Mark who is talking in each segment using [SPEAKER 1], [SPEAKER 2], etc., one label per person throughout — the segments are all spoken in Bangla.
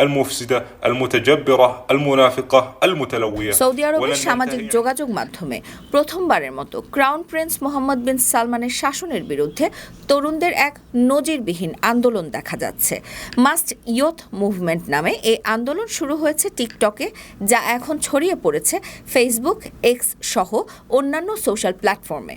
[SPEAKER 1] المفسدة المتجبرة المنافقة المتلوية
[SPEAKER 2] সৌদি আরবের
[SPEAKER 1] ولن
[SPEAKER 2] সামাজিক
[SPEAKER 1] ننتهي
[SPEAKER 2] যোগাযোগ মাধ্যমে প্রথমবারের মতো ক্রাউন প্রিন্স মোহাম্মদ বিন সালমানের শাসনের বিরুদ্ধে তরুণদের এক নজিরবিহীন আন্দোলন দেখা যাচ্ছে মাস্ট ইয়থ মুভমেন্ট নামে এই আন্দোলন শুরু হয়েছে টিকটকে যা এখন ছড়িয়ে পড়েছে ফেসবুক এক্স সহ অন্যান্য সোশ্যাল প্ল্যাটফর্মে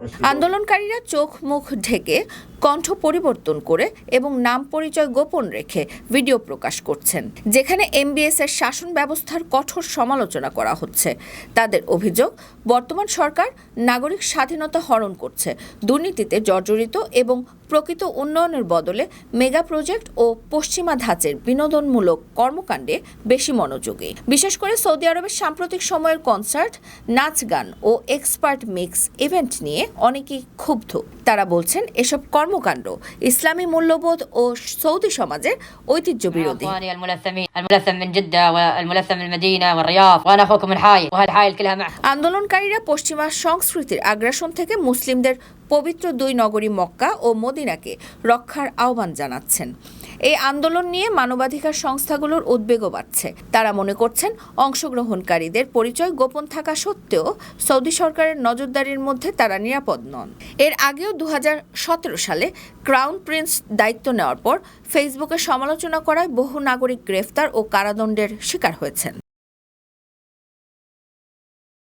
[SPEAKER 2] আন্দোলনকারীরা চোখ মুখ ঢেকে কণ্ঠ পরিবর্তন করে এবং নাম পরিচয় গোপন রেখে ভিডিও প্রকাশ করছেন, যেখানে এমবিএস এর শাসন ব্যবস্থার কঠোর সমালোচনা করা হচ্ছে। তাদের অভিযোগ, বর্তমান সরকার নাগরিক স্বাধীনতা হরণ করছে, দুর্নীতিতে জর্জরিত এবং প্রকৃত উন্নয়নের বদলে মেগা প্রজেক্ট ও পশ্চিমা ধাঁচের বিনোদনমূলক কর্মকাণ্ডে বেশি মনোযোগী। বিশেষ করে সৌদি আরবের সাম্প্রতিক সময়ের কনসার্ট, নাচ গান ও এক্সপার্ট মিক্স ইভেন্ট নিয়ে অনেকেই ক্ষুব্ধ। তারা বলছেন এসব কর্মকাণ্ড ইসলামী মূল্যবোধ ও সৌদি সমাজের ঐতিহ্য বিরোধী আন্দোলনকারীরা পশ্চিমা সংস্কৃতির আগ্রাসন থেকে মুসলিমদের পবিত্র দুই নগরী মক্কা ও মদিনাকে রক্ষার আহ্বান জানাচ্ছেন। এই আন্দোলন নিয়ে মানবাধিকার সংস্থাগুলোর উদ্বেগও বাড়ছে। তারা মনে করছেন অংশগ্রহণকারীদের পরিচয় গোপন থাকা সত্ত্বেও সৌদি সরকারের নজরদারির মধ্যে তারা নিরাপদ নন। এর আগেও দু হাজার সতেরো সালে ক্রাউন প্রিন্স দায়িত্ব নেওয়ার পর ফেসবুকে সমালোচনা করায় বহু নাগরিক গ্রেফতার ও কারাদণ্ডের শিকার হয়েছেন।